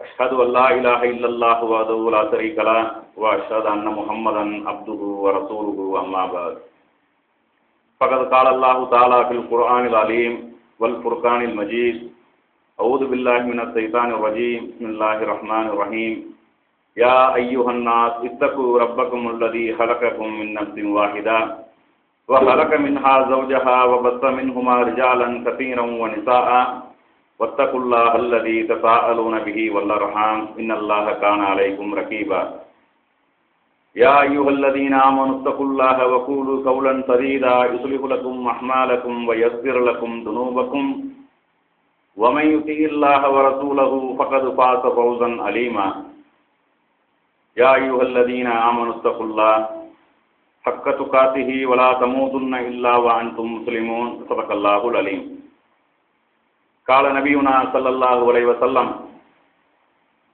أشهد أن لا إله إلا الله وحده لا شريك له، وأشهد أن محمدا عبده ورسوله، أما بعد. فقد قال الله تعالى في القرآن العليم والفرقان المجيد أعوذ بالله من الشيطان الرجيم، بسم الله الرحمن الرحيم. يا أيها الناس، اتقوا ربكم الذي خلقكم من نفس واحدة، وخلق منها زوجها وبث منهما رجالا كثيرا ونساء. واتقوا الله الذي تساءلون به والأرحام. إن الله كان عليكم رقيبا يا أيها الذين آمنوا اتقوا الله وقولوا قولا سديدا. يصلح لكم أعمالكم ويغفر لكم ذنوبكم. ومن يطع الله ورسوله فقد فاز فوزا عليما. يا أيها الذين آمنوا اتقوا الله حق تقاته ولا تموتن إلا وأنتم مسلمون. صدق الله العليم. قال نبينا صلى الله عليه وسلم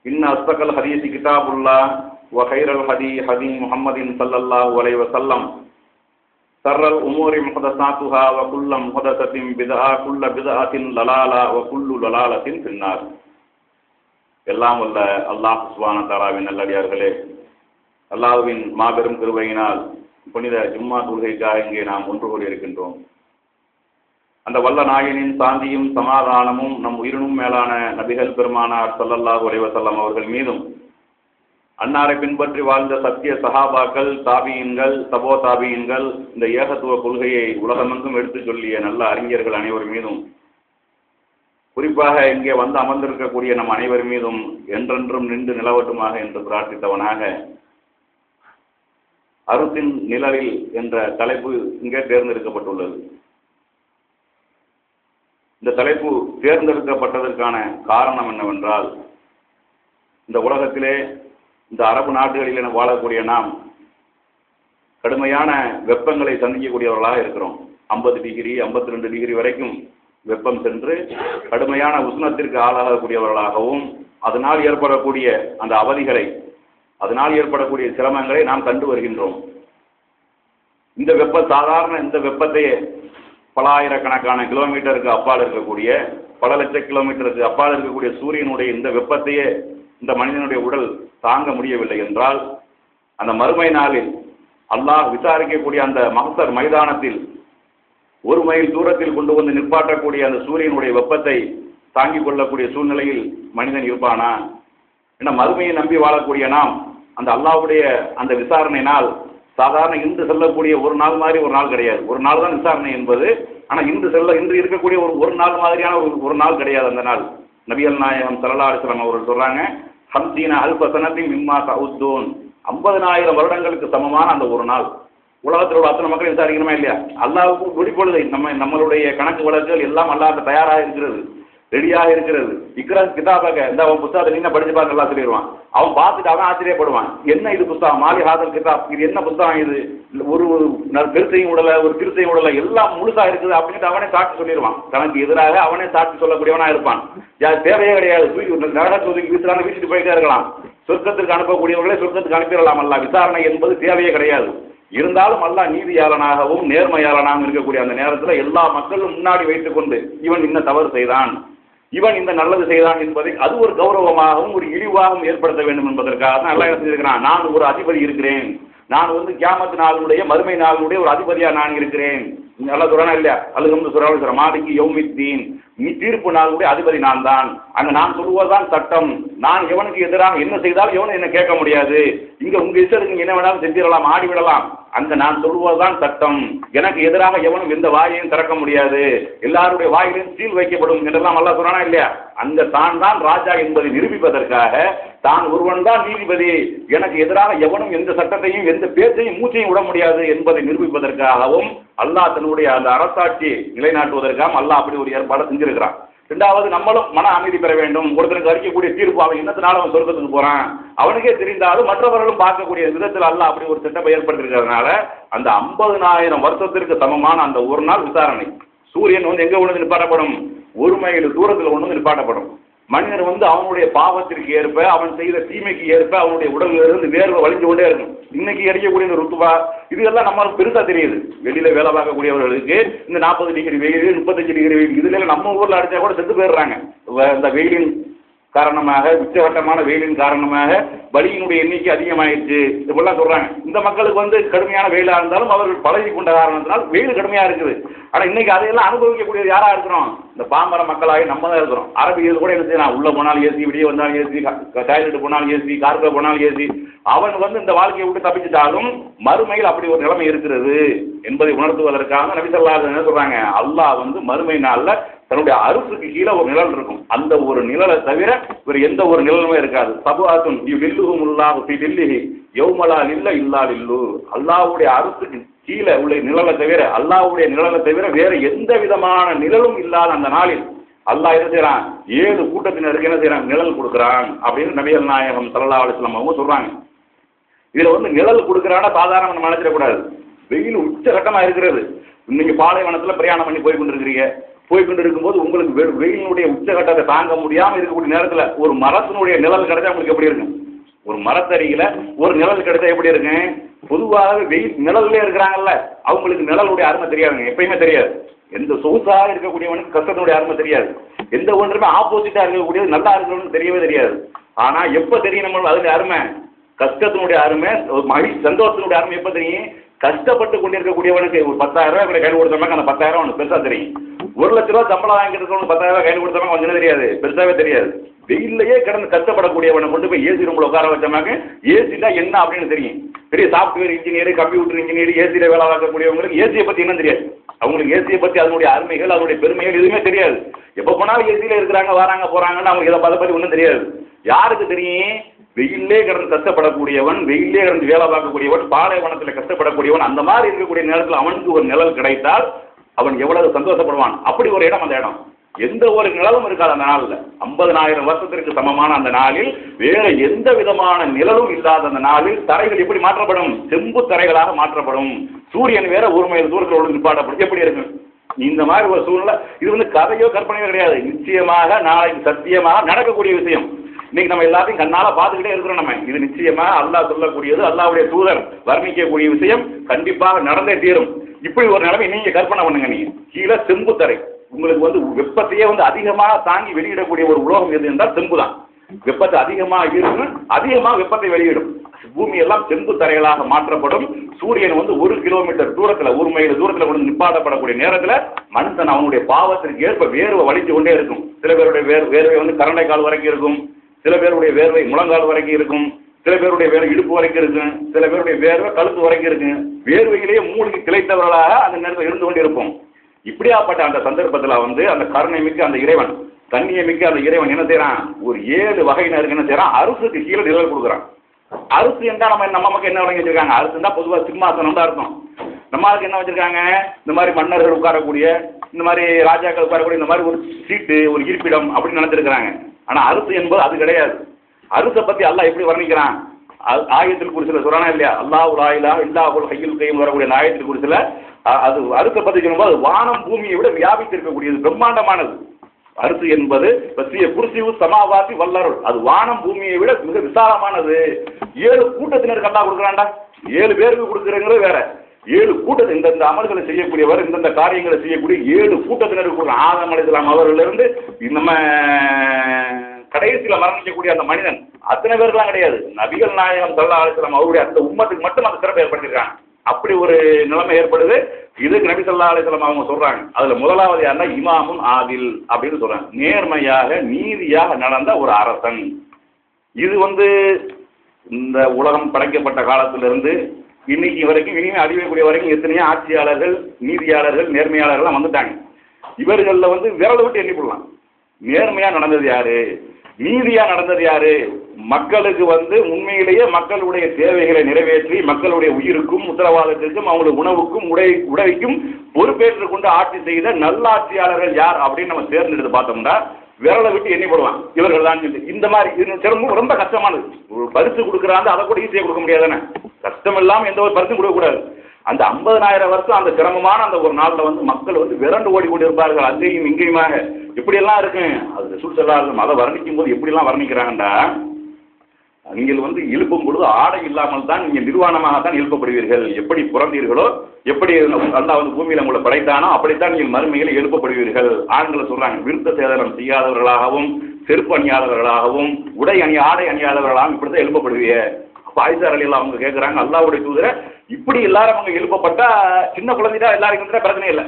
إن أصدق الحديث كتاب الله وخير الهدي هدي محمد صلى الله عليه وسلم شر الأمور محدثاتها وكل محدثة بدعة كل بدعة ضلالة وكل ضلالة في النار எல்லாம் வல்ல அல்லாஹ் சுபான தாலாவின் நல்லடியார்களே அல்லாஹ்வின் மாபெரும் கிருபையினால் புனித ஜும்மா தொழுகைக்காக இங்கே நாம் ஒன்று கூடி இருக்கின்றோம் அந்த வல்ல நாயனின் சாந்தியும் சமாதானமும் நம் உயிரினும் மேலான நபிகள் பெருமானார் சல்லல்லாஹு அலைவசல்லம் அவர்கள் மீதும் அன்னாரை பின்பற்றி வாழ்ந்த சத்திய சஹாபாக்கள் தாபியன்கள் சபோ தாபியன்கள் இந்த ஏகத்துவ கொள்கையை உலகமெங்கும் எடுத்துச் சொல்லிய நல்ல அறிஞர்கள் அனைவர் மீதும் குறிப்பாக இங்கே வந்து அமர்ந்திருக்கக்கூடிய நம் அனைவர் மீதும் என்றென்றும் நின்று நிலவட்டுமாக என்று பிரார்த்தித்தவனாக அருத்தின் நிழலில் என்ற தலைப்பு இங்கே தேர்ந்தெடுக்கப்பட்டுள்ளது. இந்த தலைப்பு தேர்ந்தெடுக்கப்பட்டதற்கான காரணம் என்னவென்றால் இந்த உலகத்திலே இந்த அரபு நாடுகளில் வாழக்கூடிய நாம் கடுமையான வெப்பங்களை சந்திக்கக்கூடியவர்களாக இருக்கிறோம். ஐம்பது டிகிரி ஐம்பத்தி ரெண்டு டிகிரி வரைக்கும் வெப்பம் சென்று கடுமையான உஷ்ணத்திற்கு ஆளாகக்கூடியவர்களாகவும் அதனால் ஏற்படக்கூடிய அந்த அவதிகளை அதனால் ஏற்படக்கூடிய சிரமங்களை நாம் கண்டு வருகின்றோம். இந்த வெப்ப சாதாரண இந்த வெப்பத்தையே பல ஆயிரக்கணக்கான கிலோமீட்டருக்கு அப்பால் இருக்கக்கூடிய பல லட்ச கிலோமீட்டருக்கு அப்பால் இருக்கக்கூடிய சூரியனுடைய இந்த வெப்பத்தையே இந்த மனிதனுடைய உடல் தாங்க முடியவில்லை என்றால் அந்த மறுமை நாளில் அல்லாஹ் விசாரிக்கக்கூடிய அந்த மகசர் மைதானத்தில் ஒரு மைல் தூரத்தில் கொண்டு வந்து நிற்பாட்டக்கூடிய அந்த சூரியனுடைய வெப்பத்தை தாங்கிக் கொள்ளக்கூடிய சூழ்நிலையில் மனிதன் இருப்பானா? ஏன்னா மறுமையை நம்பி வாழக்கூடிய நாம் அந்த அல்லாவுடைய அந்த விசாரணை நாள் சாதாரண இன்று செல்லக்கூடிய ஒரு நாள் மாதிரி ஒரு நாள் கிடையாது. ஒரு நாள் தான் விசாரணை என்பது. ஆனால் இன்று செல்ல இன்று இருக்கக்கூடிய ஒரு ஒரு நாள் மாதிரியான ஒரு ஒரு நாள் கிடையாது அந்த நாள். நபிகள் நாயகம் சல்லா அலிஸ்லாம் அவர்கள் சொல்கிறாங்க ஹம்சீன அல்ப மிம்மா சவுத்தோன் ஐம்பதனாயிரம் வருடங்களுக்கு சமமான அந்த ஒரு நாள். உலகத்தில் உள்ள அத்தனை மக்கள் விசாரிக்கணுமா இல்லையா? அல்லாவுக்கு நொடிப்பொழுது நம்ம நம்மளுடைய கணக்கு வழக்குகள் எல்லாம் அல்லாத தயாராக இருக்கிறது. ரெடியாக இருக்கிறது. இக்ரா கிதாபாக இந்த அவன் புத்தகத்தை நீங்க படிச்சு பார்க்க நல்லா சொல்லிடுவான். அவன் பார்த்துட்டு அவன் ஆச்சரியப்படுவான். என்ன இது புத்தகம் மாலி ஹாதல் கிதாப். இது என்ன புத்தகம் இது? ஒரு ஒரு பெருசையும் விடலை ஒரு திருசையும் விடலை எல்லாம் முழுசா இருக்குது அப்படின்ட்டு அவனே சாட்சி சொல்லிடுவான். தனக்கு எதிராக அவனே சாட்சி சொல்லக்கூடியவனா இருப்பான். தேவையே கிடையாது. தூக்கி நரக தூக்கி வீசுறாங்க வீசிட்டு போயிட்டே இருக்கலாம். சொர்க்கத்திற்கு அனுப்பக்கூடியவர்களே சொர்க்கத்துக்கு அனுப்பிடலாம் அல்ல. விசாரணை என்பது தேவையே கிடையாது. இருந்தாலும் அல்லா நீதியாளனாகவும் நேர்மையாளனாகவும் இருக்கக்கூடிய அந்த நேரத்தில் எல்லா மக்களும் முன்னாடி வைத்துக்கொண்டு இவன் இன்ன தவறு செய்தான். இவன் இந்த நல்லது செய்தான் என்பதை அது ஒரு கௌரவமாகவும் ஒரு இழிவாகவும் ஏற்படுத்த வேண்டும் என்பதற்காக தான் நல்லா செஞ்சிருக்கிறான் நான் ஒரு அதிபதி இருக்கிறேன். நான் வந்து கியாமத்து நாளுடைய மறுமை நாளுடைய ஒரு அதிபதியாக நான் இருக்கிறேன். நல்லா சொல்றானா இல்லையா? அல்லது வந்து சொல்ற மாலிக்கு யௌமித்தீன். நீ தீர்ப்பு நாளுடைய அதிபதி நான் தான். அங்க நான் சொல்லுவதுதான் சட்டம். நான் எவனுக்கு எதிராக என்ன செய்தாலும் எவனும் என்ன கேட்க முடியாது. இங்க உங்க இஷ்டத்துக்கு என்ன வேணாலும் செஞ்சிடலாம் ஆடி விடலாம். அங்கே நான் சொல்லுவதுதான் சட்டம். எனக்கு எதிராக எவனும் எந்த வாயையும் திறக்க முடியாது. எல்லாருடைய வாயிலும் சீல் வைக்கப்படும் என்றெல்லாம் அல்லா சொல்றானா இல்லையா? அந்த தான் தான் ராஜா என்பதை நிரூபிப்பதற்காக தான் ஒருவன் தான் நீதிபதி. எனக்கு எதிராக எவனும் எந்த சட்டத்தையும் எந்த பேச்சையும் மூச்சையும் விட முடியாது என்பதை நிரூபிப்பதற்காகவும் அல்லாஹ் தன்னுடைய அந்த அரசாட்சி நிலைநாட்டுவதற்காகவும் அல்லாஹ் அப்படி ஒரு ஏற்பாடு செஞ்சிருக்கிறான். ரெண்டாவது நம்மளும் மன அமைதி பெற வேண்டும். ஒருத்தனுக்கு அளிக்கக்கூடிய தீர்ப்பு அவன் என்னத்தினால அவன் சொர்க்கத்துக்கு போறான்? அவனுக்கே தெரிந்தாலும் மற்றவர்களும் பார்க்கக்கூடிய விதத்தில் அல்ல அப்படி ஒரு திட்டம் ஏற்படுத்திருக்கிறதுனால அந்த ஐம்பதுனாயிரம் வருஷத்திற்கு சமமான அந்த ஒரு நாள் விசாரணை. சூரியன் வந்து எங்க ஒன்று நிப்பாட்டப்படும்? ஒரு மைல் தூரத்தில் ஒன்று நிப்பாட்டப்படும். மனிதன் வந்து அவனுடைய பாவத்திற்கு ஏற்ப அவன் செய்த தீமைக்கு ஏற்ப அவனுடைய உடல்ல இருந்து வேர்வை வலிஞ்சு கொண்டே இருக்கும். இன்னைக்கு அடிக்கக்கூடிய இந்த ருத்துவா இதெல்லாம் நம்மளுக்கு பெருசா தெரியுது. வெளியில வேலை பார்க்கக்கூடியவர்களுக்கு இந்த நாற்பது டிகிரி வெயில் முப்பத்தஞ்சு டிகிரி வெயில் இதுல நம்ம ஊர்ல அடிச்சா கூட செத்து போயிடுறாங்க. வ- இந்த வெயிலின் காரணமாக உச்சவட்டமான வெயிலின் காரணமாக பலியினுடைய எண்ணிக்கை அதிகமாயிடுச்சு. இப்படிலாம் சொல்றாங்க. இந்த மக்களுக்கு வந்து கடுமையான வெயிலாக இருந்தாலும் அவர்கள் பழகி கொண்ட காரணத்தினால் வெயில் கடுமையா இருக்குது. ஆனா இன்னைக்கு அதையெல்லாம் அனுபவிக்கக்கூடியது யாரா இருக்கிறோம்? இந்த பாமர மக்களாகி நம்ம தான் இருக்கிறோம். அரபியல் கூட என்ன செய்யலாம் உள்ள போனாலும் ஏசி வெளியே வந்தாலும் ஏசி டாய்லெட் போனாலும் ஏசி கார்ல போனாலும் ஏசி அவன் வந்து இந்த வாழ்க்கையை விட்டு தப்பிச்சிட்டாலும் மறுமையில் அப்படி ஒரு நிலைமை இருக்கிறது என்பதை உணர்த்துவதற்காக நபிசல்லா என்ன சொல்றாங்க? அல்லாஹ் வந்து மறுமை நாளில் தன்னுடைய அரிசுக்கு கீழே ஒரு நிழல் இருக்கும். அந்த ஒரு நிழலை தவிர வேறு எந்த ஒரு நிழலுமே இருக்காது. சபுவாத்தும் இவ்வில்லுகும் உல்லாஹு ஃபி தில்லிஹி. யௌமலா இல்ல இல்லா இல்லு அல்லாவுடைய அரிசுக்கு கீழே உள்ள நிழலை தவிர அல்லாஹ்வுடைய நிழலை தவிர வேற எந்த விதமான நிழலும் இல்லாத அந்த நாளில் அல்லாஹ் என்ன செய்யறான்? ஏழு கூட்டத்தினருக்கு என்ன செய்யறான்? நிழல் கொடுக்குறான் அப்படின்னு நபிகள் நாயகம் சல்லா அலிஸ்லாம் அவங்க சொல்றாங்க. இதுல வந்து நிழல் கொடுக்குறானா சாதாரண நம்ம நினைச்சிடக்கூடாது வெயில் உச்சகட்டமா இருக்கிறது. நீங்க பாலைவனத்துல பிரயாணம் பண்ணி போய் கொண்டிருக்கிறீங்க. போய் கொண்டு இருக்கும்போது உங்களுக்கு வெ- வெயிலினுடைய உச்சகட்டத்தை தாங்க முடியாம இருக்கக்கூடிய நேரத்துல ஒரு மரத்தினுடைய நிழல் கிடைச்சா உங்களுக்கு எப்படி இருக்கும்? ஒரு மரத்தடியில ஒரு நிழல் கிடைச்சா எப்படி இருக்கு? பொதுவாகவே வெயில் நிழல்லே இருக்கிறாங்கல்ல அவங்களுக்கு நிழலுடைய அருமை தெரியாதுங்க. எப்பயுமே தெரியாது. எந்த சொகுசாக இருக்கக்கூடியவனுக்கு கஷ்டத்தினுடைய அருமை தெரியாது. எந்த ஒன்றுமே ஆப்போசிட்டா இருக்கக்கூடியது நல்லா இருக்கணும்னு தெரியவே தெரியாது. ஆனா எப்ப தெரியும் நம்ம அதனுடைய அருமை? கஷ்டத்தினுடைய அருமை மகிழ் சந்தோஷத்தினுடைய அருமை எப்ப தெரியும்? கஷ்டப்பட்டு கொண்டிருக்கக்கூடியவனுக்கு ஒரு பத்தாயிரம் ரூபாய் இப்படி கையில் கொடுத்தோம்னா அந்த பத்தாயிரம் அவனுக்கு பெருசா தெரியும். ஒரு லட்ச ரூபா சம்பளம் வாங்கிட்டு இருக்கவனுக்கு பத்தாயிரம் ரூபாய் கையில் கொடுத்தோம்னா கொஞ்சம் தெரியாது? பெருசாவே தெரியாது. வெயிலையே கிடந்து கஷ்டப்படக்கூடியவனை கொண்டு போய் ஏசி ரூம்ல உட்கார வச்சோம்னாக்க ஏசினா என்ன அப்படின்னு தெரியும். பெரிய சாஃப்ட்வேர் இன்ஜினியர் கம்ப்யூட்டர் இன்ஜினியர் ஏசியில் வேலை பார்க்கக்கூடியவங்களுக்கு ஏசியை பத்தி என்ன தெரியாது. அவங்களுக்கு ஏசியை பத்தி அதனுடைய அருமைகள் அதனுடைய பெருமைகள் எதுவுமே தெரியாது. எப்போ போனாலும் ஏசியில் இருக்கிறாங்க வராங்க போறாங்கன்னு அவங்களுக்கு இதை அதை பத்தி ஒன்றும் தெரியாது. யாருக்கு தெரியும்? வெயிலே கிடந்து கஷ்டப்படக்கூடியவன் வெயிலே கிடந்து வேலை பார்க்கக்கூடியவன் பாலைவனத்தில் கஷ்டப்படக்கூடியவன் அந்த மாதிரி இருக்கக்கூடிய நேரத்தில் அவனுக்கு ஒரு நிழல் கிடைத்தால் அவன் எவ்வளவு சந்தோஷப்படுவான்? அப்படி ஒரு இடம் அந்த இடம். எந்த ஒரு நிழலும் இருக்காது அந்த நாளில். ஐம்பதனாயிரம் வருஷத்திற்கு சமமான அந்த நாளில் வேற எந்த விதமான நிழலும் இல்லாத அந்த நாளில் தரைகள் எப்படி மாற்றப்படும்? செம்பு தரைகளாக மாற்றப்படும். சூரியன் வேற ஒரு மைல் தூரத்தில் ஒழுங்கு நிப்பாட்டப்படும். எப்படி இருக்கும்? இந்த மாதிரி ஒரு சூழ்நிலை. இது வந்து கதையோ கற்பனையோ கிடையாது. நிச்சயமாக நாளைக்கு சத்தியமாக நடக்கக்கூடிய விஷயம். இன்னைக்கு நம்ம எல்லாத்தையும் கண்ணால பார்த்துக்கிட்டே இருக்கிறோம் நம்ம. இது நிச்சயமா அல்லாஹ் சொல்லக்கூடியது அல்லாவுடைய தூதர் வர்ணிக்கக்கூடிய விஷயம் கண்டிப்பாக நடந்தே தீரும். இப்படி ஒரு நிலைமை நீங்க கற்பனை பண்ணுங்க நீங்க. கீழே செம்பு தரை. உங்களுக்கு வந்து வெப்பத்தையே வந்து அதிகமாக தாங்கி வெளியிடக்கூடிய ஒரு உலோகம் எது என்றால் செம்பு தான். வெப்பத்தை அதிகமாக இருக்கும் அதிகமாக வெப்பத்தை வெளியிடும். பூமி எல்லாம் செம்பு தரைகளாக மாற்றப்படும். சூரியன் வந்து ஒரு கிலோமீட்டர் தூரத்தில் ஒரு மைல் தூரத்தில் கொண்டு நிப்பாட்டப்படக்கூடிய நேரத்தில் மனுஷன் அவனுடைய பாவத்திற்கு ஏற்ப வேர்வை வலித்து கொண்டே இருக்கும். சில பேருடைய வேர் வேர்வை வந்து கரண்டை கால் வரைக்கும் இருக்கும். சில பேருடைய வேர்வை முழங்கால் வரைக்கும் இருக்கும். சில பேருடைய வேர்வை இடுப்பு வரைக்கும் இருக்கும். சில பேருடைய வேர்வை கழுத்து வரைக்கும் இருக்கும். வேர்வையிலேயே மூழ்கி திளைத்தவர்களாக அந்த நேரத்தில் இருந்து கொண்டு இருப்போம் இப்படியாப்பட்ட அந்த சந்தர்ப்பத்தில் வந்து அந்த கருணை மிக்க அந்த இறைவன் தண்ணியை மிக்க அந்த இறைவன் என்ன செய்யறான்? ஒரு ஏழு வகையினருக்கு என்ன செய்யறான்? அரசுக்கு கீழே நிழல் கொடுக்குறான். அரசு என்றால் நம்ம நம்ம மக்கள் என்ன வழங்கி வச்சிருக்காங்க? அரசுன்னா பொதுவாக சிம்மாசனம் தான் அர்த்தம். நம்ம அதுக்கு என்ன வச்சிருக்காங்க? இந்த மாதிரி மன்னர்கள் உட்காரக்கூடிய இந்த மாதிரி ராஜாக்கள் உட்காரக்கூடிய இந்த மாதிரி ஒரு சீட்டு ஒரு இருப்பிடம் அப்படின்னு நினைச்சிருக்கிறாங்க. ஆனால் அறுத்து என்பது அது கிடையாது. அறுத்தை பற்றி அல்லாஹ் எப்படி வர்ணிக்கிறான்? அது ஆயத்தில் குறிச்சில சொல்றானா இல்லையா? அல்லாஹ் ஆயிலா இல்லா ஒரு கையில் கையும் வரக்கூடிய அந்த ஆயத்தில் குறிச்சில அது அறுத்த பற்றி சொல்லும்போது அது வானம் பூமியை விட வியாபித்திருக்கக்கூடியது பிரம்மாண்டமானது. அரிசி என்பது பற்றிய குருசிவு சமாவாசி வல்லருள். அது வானம் பூமியை விட மிக விசாலமானது. ஏழு கூட்டத்தினருக்கு அல்லா கொடுக்குறான்டா. ஏழு பேருக்கு கொடுக்குறங்கிறது வேற. ஏழு கூட்டத்தில் இந்தந்த அமல்களை செய்யக்கூடியவர் இந்தந்த காரியங்களை செய்யக்கூடிய ஏழு கூட்டத்தினருக்கு கொடுக்குறான் ஆதம் அலிஸ்லாம் அவர்களிருந்து நம்ம கடைசியில் மரணிக்கக்கூடிய அந்த மனிதன் அத்தனை பேருக்குலாம் கிடையாது. நபிகள் நாயகம் சல்லா அலிஸ்லாம் அவருடைய அந்த உம்மத்துக்கு மட்டும் அந்த சிறப்பு ஏற்படுத்திருக்காங்க அப்படி ஒரு நிலைமை ஏற்படுது. இதுக்கு நபி சொல்லா அலிஸ்லாம் அவங்க சொல்றாங்க. அதுல முதலாவது யாருன்னா இமாமும் ஆதில் அப்படின்னு சொல்றாங்க. நேர்மையாக நீதியாக நடந்த ஒரு அரசன். இது வந்து இந்த உலகம் படைக்கப்பட்ட காலத்திலிருந்து இன்னைக்கு வரைக்கும் இனிமே அழியக்கூடிய வரைக்கும் எத்தனையோ ஆட்சியாளர்கள் நீதியாளர்கள் நேர்மையாளர்கள்லாம் வந்துட்டாங்க. இவர்களில் வந்து விரலை விட்டு எண்ணி போடலாம் நடந்தது யாரு? நீதியாக நடந்தது யாரு? மக்களுக்கு வந்து உண்மையிலேயே மக்களுடைய தேவைகளை நிறைவேற்றி மக்களுடைய உயிருக்கும் உத்தரவாதத்திற்கும் அவங்களுடைய உணவுக்கும் உடை உடைக்கும் பொறுப்பேற்றுக் கொண்டு ஆட்சி செய்த நல்லாட்சியாளர்கள் யார் அப்படின்னு நம்ம தேர்ந்தெடுத்து பார்த்தோம்னா விரலை விட்டு எண்ணி போடுவான். இவர்கள் தான் சொல்லி. இந்த மாதிரி இது சிரமம் ரொம்ப கஷ்டமானது. ஒரு பரிசு கொடுக்குறாங்க அதை கூட ஈஸியாக கொடுக்க முடியாதானே கஷ்டம் இல்லாமல் எந்த ஒரு பரிசும் கொடுக்கக்கூடாது. அந்த ஐம்பதனாயிரம் வருஷம் அந்த சிரமமான அந்த ஒரு நாளில் வந்து மக்கள் வந்து விரண்டு ஓடி கொண்டு இருப்பார்கள் அங்கேயும் இங்கேயுமாக. இப்படியெல்லாம் இருக்கு. அது ரசூல் செல்லார்கள் அதை வர்ணிக்கும் போது எப்படிலாம் வர்ணிக்கிறாங்கண்டா நீங்கள் வந்து எழுப்பும் பொழுது ஆடை இல்லாமல் தான் நீங்கள் நிர்வாணமாக தான் எழுப்பப்படுவீர்கள் எப்படி பிறந்தீர்களோ எப்படி அல்லாஹ் வந்து பூமியில் உங்களை படைத்தானோ அப்படித்தான் நீங்கள் மறுமையில் எழுப்பப்படுவீர்கள். ஆண்களை சொல்கிறாங்க விருத்த சேதனம் செய்யாதவர்களாகவும் செருப்பு அணியாதவர்களாகவும் உடை அணி ஆடை அணியாதவர்களாகவும் இப்படி தான் எழுப்பப்படுவீங்க. அப்போ அலியில் அவங்க கேட்குறாங்க அல்லாவுடைய தூதரை இப்படி எல்லாரும் அவங்க எழுப்பப்பட்டா சின்ன குழந்தைதான் எல்லாருக்கும் இருந்தால் பிரச்சனை இல்லை.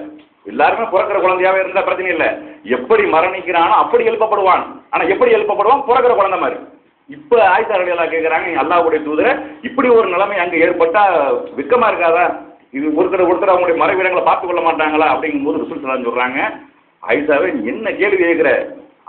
எல்லாருமே பிறக்கிற குழந்தையாவே இருந்தால் பிரச்சனை இல்லை. எப்படி மரணிக்கிறானோ அப்படி எழுப்பப்படுவான். ஆனால் எப்படி எழுப்பப்படுவான்? பிறக்கிற குழந்தை மாதிரி. இப்ப ஆயிஷா அலியெல்லாம் கேட்குறாங்க அல்லாவுடைய தூதரை இப்படி ஒரு நிலைமை அங்கே ஏற்பட்டா வெக்கமாக இருக்காதா? இது ஒருத்தர் ஒருத்தர் அவங்களுடைய மறைவிடங்களை பார்த்து கொள்ள மாட்டாங்களா? அப்படிங்கும்போது ரிசல்ட் சொல்றாங்க. ஆயிஷாவே என்ன கேள்வி கேட்கிற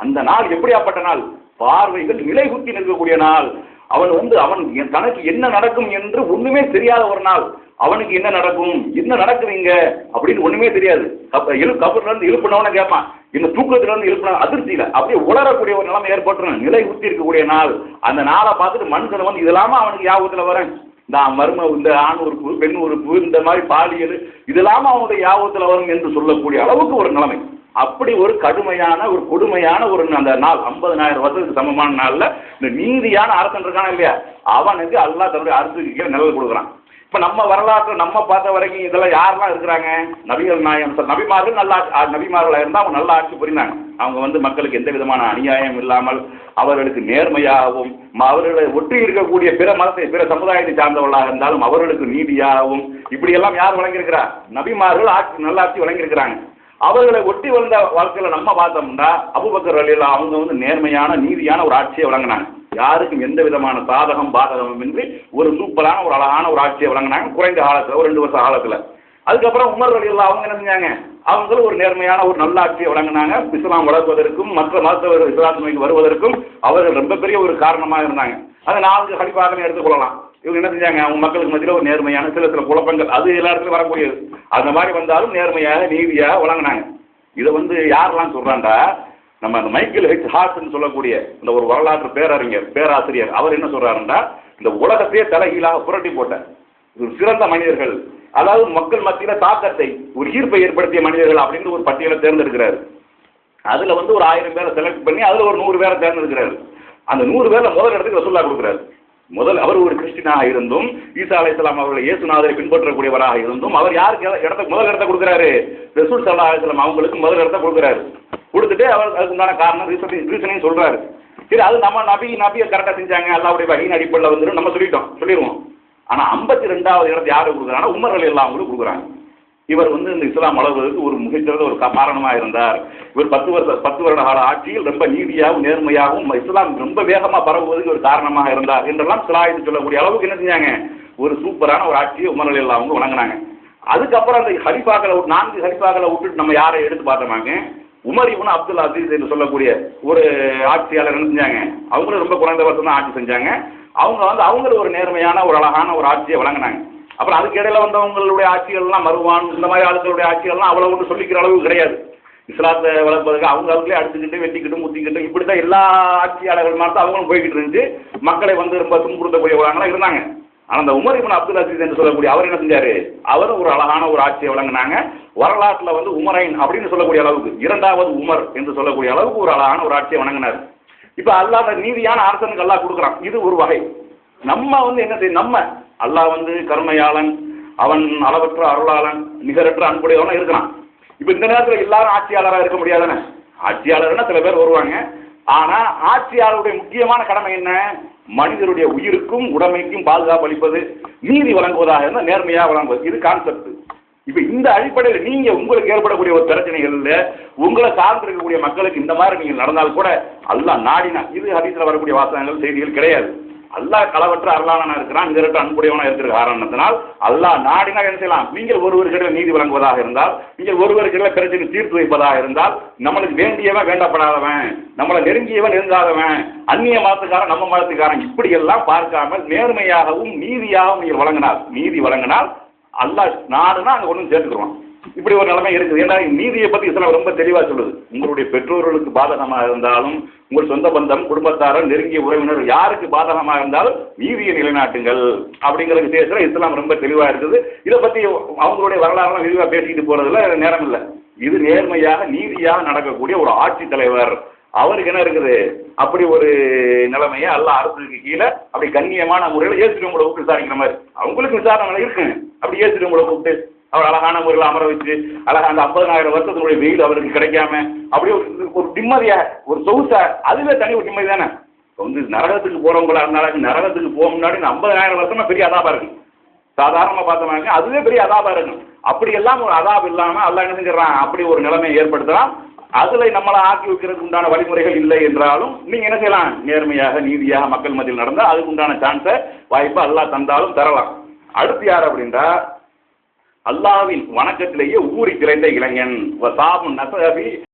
அந்த நாள் எப்படியாப்பட்ட நாள்? பார்வைகள் நிலை குத்தி நிற்கக்கூடிய நாள். அவன் வந்து அவன் என் தனக்கு என்ன நடக்கும் என்று ஒண்ணுமே தெரியாத ஒரு நாள். அவனுக்கு என்ன நடக்கும்? என்ன நடக்குறீங்க? அப்படின்னு ஒண்ணுமே தெரியாது. கப் எழு கபர்ல இருந்து எழுப்பினவன கேட்பான் இந்த தூக்கத்துல இருந்து எழுப்பின அதிர்ச்சியில அப்படியே உளரக்கூடிய ஒரு நிலைமை ஏற்பட்டுரும். நிலை குத்தி இருக்கக்கூடிய நாள். அந்த நாளை பார்த்துட்டு மனுஷன் வந்து இதெல்லாம அவனுக்கு யாபத்துல வரேன். இந்த மர்ம இந்த ஆண் உறுப்பு பெண் உறுப்பு இந்த மாதிரி பாலியல் இதெல்லாம அவனுடைய யாபத்துல வரும் என்று சொல்லக்கூடிய அளவுக்கு ஒரு நிலைமை. அப்படி ஒரு கடுமையான ஒரு கொடுமையான ஒரு அந்த நாள் ஐம்பதனாயிரம் வருஷத்துக்கு சமமான நாள்ல இந்த நீதியான அரசன் இருக்கானா இல்லையா? அவனுக்கு அல்லா தன்னுடைய அரசுக்கு கீழே நிழல் கொடுக்குறான். இப்ப நம்ம வரலாற்று நம்ம பார்த்த வரைக்கும் இதெல்லாம் யாரெல்லாம் இருக்கிறாங்க? நபிகள் நாயம் சொல் நபிமார்கள் நல்லா ஆட்சி- ஆ, அவங்க நல்ல ஆட்சி புரிந்தாங்க. அவங்க வந்து மக்களுக்கு எந்த விதமான அநியாயம் இல்லாமல் அவர்களுக்கு நேர்மையாகவும் அவர்களை ஒட்டி இருக்கக்கூடிய பிற மதத்தை பிற சமுதாயத்தை சார்ந்தவர்களாக இருந்தாலும் அவர்களுக்கு நீதியாகவும் இப்படியெல்லாம் யார் வழங்கியிருக்கிறார் நபிமார்கள் ஆட்சி நல்லாட்சி வழங்கியிருக்கிறாங்க. அவர்களை ஒட்டி வந்த வாழ்க்கையில நம்ம பார்த்தோம்னா அபுபக்கர் அலியில் அவங்க வந்து நேர்மையான நீதியான ஒரு ஆட்சியை வழங்கினாங்க. யாருக்கும் எந்த விதமான சாதகம் பாதகமும் இன்றி ஒரு சூப்பரான ஒரு அழகான ஒரு ஆட்சியை வழங்கினாங்க. குறைந்த காலத்தில் ஒரு ரெண்டு வருஷ காலத்தில். அதுக்கப்புறம் உமர் அலியில் அவங்க என்ன செஞ்சாங்க? அவங்களும் ஒரு நேர்மையான ஒரு நல்ல ஆட்சியை வழங்கினாங்க. இஸ்லாம் வளர்வதற்கும் மற்ற மருத்துவர்கள் இஸ்லாத்து வருவதற்கும் அவர்கள் ரொம்ப பெரிய ஒரு காரணமாக இருந்தாங்க. அதை நான்கு கழிப்பாக எடுத்துக்கொள்ளலாம் இவங்க என்ன செஞ்சாங்க? அவங்க மக்களுக்கு மத்தியில் ஒரு நேர்மையான சில சில குழப்பங்கள் அது எல்லா இடத்துலையும் வரக்கூடியது. அந்த மாதிரி வந்தாலும் நேர்மையாக நீதியாக வழங்கினாங்க. இதை வந்து யாரெல்லாம் சொல்கிறாண்டா நம்ம அந்த மைக்கேல் ஹெச் ஹார்ட்னு சொல்லக்கூடிய இந்த ஒரு வரலாற்று பேரறிஞர் பேராசிரியர் அவர் என்ன சொல்றாருன்னா இந்த உலகத்தையே தலைகீழாக புரட்டி போட்ட ஒரு சிறந்த மனிதர்கள் அதாவது மக்கள் மத்தியில தாக்கத்தை ஒரு ஈர்ப்பை ஏற்படுத்திய மனிதர்கள் அப்படின்னு ஒரு பட்டியலை தேர்ந்தெடுக்கிறாரு. அதுல வந்து ஒரு ஆயிரம் பேரை செலக்ட் பண்ணி அதுல ஒரு நூறு பேரை தேர்ந்தெடுக்கிறாரு. அந்த நூறு பேர்ல முதல் இடத்துக்கு ரசூல்லா கொடுக்குறாரு. முதல் அவர் ஒரு கிறிஸ்டினாக இருந்தும் ஈசா அலைஹிஸ்ஸலாம் அவர்களை இயேசுநாதரை பின்பற்றக்கூடியவராக இருந்தும் அவர் யாருக்கு இடத்த முதல் இடத்த கொடுக்குறாரு? ரசூல் சல்லா அலிஸ்லாம் அவங்களுக்கு முதல் இடத்த கொடுக்குறாரு. கொடுத்துட்டு அவர் அதுக்கு உண்டான காரணம் ரீசன் ரீசனையும் சொல்கிறாரு சரி அது நம்ம நபி நபியை கரெக்டாக செஞ்சாங்க அல்லாவுடைய வகையின் அடிப்படையில் வந்துடும் நம்ம சொல்லிட்டோம் சொல்லிடுவோம். ஆனால் ஐம்பத்தி ரெண்டாவது இடத்தை யார் கொடுக்குறாங்கன்னா உமர்கள் எல்லாம் அவங்களுக்கு கொடுக்குறாங்க. இவர் வந்து இந்த இஸ்லாம் வளர்வதற்கு ஒரு மிகச்சிறந்த ஒரு காரணமாக இருந்தார். இவர் பத்து வருஷ பத்து வருட கால ஆட்சியில் ரொம்ப நீதியாகவும் நேர்மையாகவும் இஸ்லாம் ரொம்ப வேகமாக பரவுவதற்கு ஒரு காரணமாக இருந்தார் என்றெல்லாம் சிலாயித்து சொல்லக்கூடிய அளவுக்கு என்ன செஞ்சாங்க? ஒரு சூப்பரான ஒரு ஆட்சியை உமர்கள் எல்லாம் அவங்க வழங்கினாங்க. அதுக்கப்புறம் அந்த ஹரிபாக்களை ஒரு நான்கு ஹரிபாக்களை விட்டுட்டு நம்ம யாரை எடுத்து பார்த்தோமாங்க? உமர் இவனு அப்துல் அசீஸ் என்று சொல்லக்கூடிய ஒரு ஆட்சியாளர் என்ன செஞ்சாங்க? அவங்களும் ரொம்ப குறைந்த வருஷம் தான் ஆட்சி செஞ்சாங்க. அவங்க வந்து அவங்களும் ஒரு நேர்மையான ஒரு அழகான ஒரு ஆட்சியை வழங்கினாங்க. அப்புறம் அதுக்கு இடையில வந்தவங்களுடைய ஆட்சிகள்லாம் மருவான் இந்த மாதிரி ஆட்களுடைய ஆட்சிகள்லாம் அவ்வளோ ஒன்று சொல்லிக்கிற அளவு கிடையாது. இஸ்லாத்தை வளர்ப்பதற்கு அவங்க அவங்களே அடிச்சுக்கிட்டு வெட்டிக்கிட்டு முத்திக்கிட்டு இப்படி தான் எல்லா ஆட்சியாளர்கள் மாதிரி அவங்களும் போய்கிட்டு இருந்துச்சு. மக்களை வந்து ரொம்ப துன்புறுத்தக்கூடியவங்களாம் இருந்தாங்க. ஆனால் அந்த உமர் இப்னு அப்துல் அசீஸ் என்று சொல்லக்கூடிய அவர் என்ன செஞ்சாரு? அவரும் ஒரு அழகான ஒரு ஆட்சியை வழங்கினாங்க. வரலாற்றில் வந்து உமரைன் அப்படின்னு சொல்லக்கூடிய அளவுக்கு இரண்டாவது உமர் என்று சொல்லக்கூடிய அளவுக்கு ஒரு அழகான ஒரு ஆட்சியை வழங்கினார் இப்போ அல்லாஹ் அந்த நீதியான அரசனுக்கு அல்லா கொடுக்குறான். இது ஒரு வகை. நம்ம வந்து என்ன செய்யும் நம்ம. அல்லாஹ் வந்து கருமையாளன் அவன் அளவற்ற அருளாளன் நிகரற்ற அன்புடையவனும் இருக்கிறான். இப்போ இந்த நேரத்தில் எல்லாரும் ஆட்சியாளராக இருக்க முடியாதானே? ஆட்சியாளர்னா சில பேர் வருவாங்க. ஆனால் ஆட்சியாளருடைய முக்கியமான கடமை என்ன? மனிதருடைய உயிருக்கும் உடைமைக்கும் பாதுகாப்பு அளிப்பது நீதி வழங்குவதாக இருந்தால் நேர்மையாக வழங்குவது. இது கான்செப்ட் இப்போ இந்த அடிப்படையில் நீங்க உங்களுக்கு ஏற்படக்கூடிய ஒரு பிரச்சனைகள்ல உங்களை சார்ந்து இருக்கக்கூடிய மக்களுக்கு இந்த மாதிரி நீங்க நடந்தால் கூட அல்லாஹ் நாடினா. இது ஹதீஸ்ல வரக்கூடிய வாசகங்கள் செய்திகள் கிடையாது. அல்லாஹ் களவற்ற அருளாளனா இருக்கிறான் நிகரற்ற அன்புடையவனா இருக்கிற காரணத்தினால் அல்லாஹ் நாடினால் என்ன செய்யலாம்? நீங்கள் ஒருவருக்கிடையில் நீதி வழங்குவதாக இருந்தால் நீங்கள் ஒருவருக்கிடையில் பிரச்சனை தீர்த்து வைப்பதாக இருந்தால் நம்மளுக்கு வேண்டியவன் வேண்டப்படாதவன் நம்மளை நெருங்கியவன் நெருங்காதவன் அந்நிய மதத்துக்காரன் நம்ம மதத்துக்காரன் இப்படி எல்லாம் பார்க்காமல் நேர்மையாகவும் நீதியாகவும் நீங்கள் வழங்கினால் நீதி வழங்கினால் அல்லாஹ் நாடுனா அங்கே ஒன்றும் சேர்த்துக்கிறோம் இப்படி ஒரு நிலைமை இருக்குது. ஏன்னா நீதியை பற்றி இஸ்லாம் ரொம்ப தெளிவாக சொல்லுது. உங்களுடைய பெற்றோர்களுக்கு பாதகமாக இருந்தாலும் உங்கள் சொந்த பந்தம் குடும்பத்தாரர் நெருங்கிய உறவினர் யாருக்கு பாதகமாக இருந்தாலும் நீதியை நிலைநாட்டுங்கள் அப்படிங்கிற விஷயத்தில் இஸ்லாம் ரொம்ப தெளிவாக இருக்குது. இதை பற்றி அவங்களுடைய வரலாறுலாம் விரிவாக பேசிக்கிட்டு போகிறதுல நேரம் இல்லை. இது நேர்மையாக நீதியாக நடக்கக்கூடிய ஒரு ஆட்சித் தலைவர். அவருக்கு என்ன இருக்குது? அப்படி ஒரு நிலைமையை எல்லாம் அரசுக்கு கீழே அப்படி கண்ணியமான முறையில் ஏசிட்டு உங்களை விசாரிக்கிற மாதிரி. அவங்களுக்கு விசாரணை இருக்கு. அப்படி ஏசிட்டு உங்களை கூப்பிட்டு அவர் அழகான முறையில் அமர வச்சு அழகாக அந்த ஐம்பதனாயிரம் வருஷத்தினுடைய வெயில் அவருக்கு கிடைக்காம அப்படியே ஒரு ஒரு நிம்மதியா ஒரு சொகுசா அதுவே தனி ஒரு நிம்மதி தானே? வந்து நரகத்துக்கு போறவங்களா இருந்தாலும் நரகத்துக்கு போக முன்னாடி இந்த ஐம்பதனாயிரம் வருஷமா பெரிய அதாபா இருக்கு சாதாரணமாக பார்த்தோம்னாங்க அதுவே பெரிய அதாபா இருக்கும் அப்படி எல்லாம் ஒரு அதாப் இல்லாமல் எல்லாம் என்ன செஞ்சிடறான்? அப்படி ஒரு நிலைமையை ஏற்படுத்தலாம் அதில் நம்மளை ஆக்கி வைக்கிறதுக்கு உண்டான வழிமுறைகள் இல்லை என்றாலும் நீங்கள் என்ன செய்யலாம்? நேர்மையாக நீதியாக மக்கள் மத்தியில் நடந்தால் அதுக்கு உண்டான சான்ஸை வாய்ப்பை எல்லாம் தந்தாலும் தரலாம். அடுத்து யார் அப்படின்றா? அல்லாவின் வணக்கத்திலேயே ஊறி திரைந்த இளைஞன். சாபு நசபி